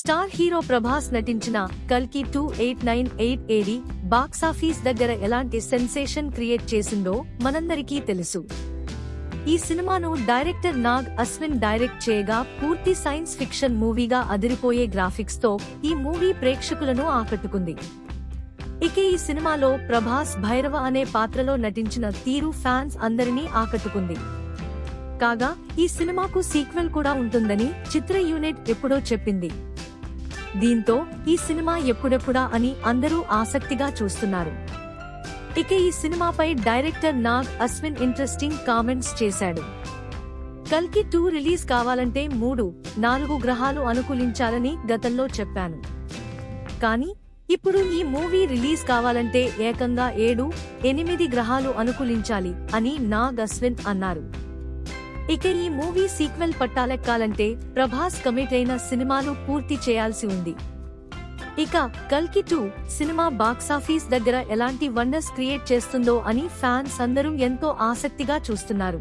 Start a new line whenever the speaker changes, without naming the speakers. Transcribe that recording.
Star hero Prabhas నటించిన కల్కి two eight nine eight AD box office దగ్గర ఎలాంటి సెన్సేషన్ క్రియేట్ చేసిందో మనందరికీ తెలుసు. ఈ సినిమాను డైరెక్టర్ నాగ్ అశ్విన్ డైరెక్ట్ చేయగా పూర్తి సైన్స్ ఫిక్షన్ మూవీగా అదిరిపోయే గ్రాఫిక్స్తో ఈ మూవీ ప్రేక్షకులను ఆకట్టుకుంది. ఇక ఈ సినిమాలో ప్రభాస్ భైరవ అనే పాత్రలో నటించిన తీరు ఫ్యాన్స్ అందరినీ ఆకట్టుకుంది. కాగా ఈ సినిమాకు సీక్వెల్ కూడా ఉంటుందని చిత్ర యూనిట్ ఎప్పుడో చెప్పింది. దీంతో ఈ సినిమా ఎప్పుడెప్పుడా అని అందరూ ఆసక్తిగా చూస్తున్నారు. ఇక ఈ సినిమాపై director Nag Ashwin interesting comments చేశాడు. కల్కి టూ రిలీజ్ కావాలంటే మూడు నాలుగు గ్రహాలు అనుకూలించాలని గతంలో చెప్పాను. కానీ ఇప్పుడు ఈ మూవీ రిలీజ్ కావాలంటే ఏకంగా ఏడు ఎనిమిది గ్రహాలు అనుకూలించాలి అని నాగ్ అశ్విన్ అన్నారు. ఇక ఈ మూవీ సీక్వెల్ పట్టాలెక్కాలంటే ప్రభాస్ కమిట్ అయిన సినిమాలు పూర్తి చేయాల్సి ఉంది. ఇక కల్కి టూ సినిమా బాక్సాఫీస్ దగ్గర ఎలాంటి వండర్స్ క్రియేట్ చేస్తుందో అని ఫ్యాన్స్ అందరూ ఎంతో ఆసక్తిగా చూస్తున్నారు.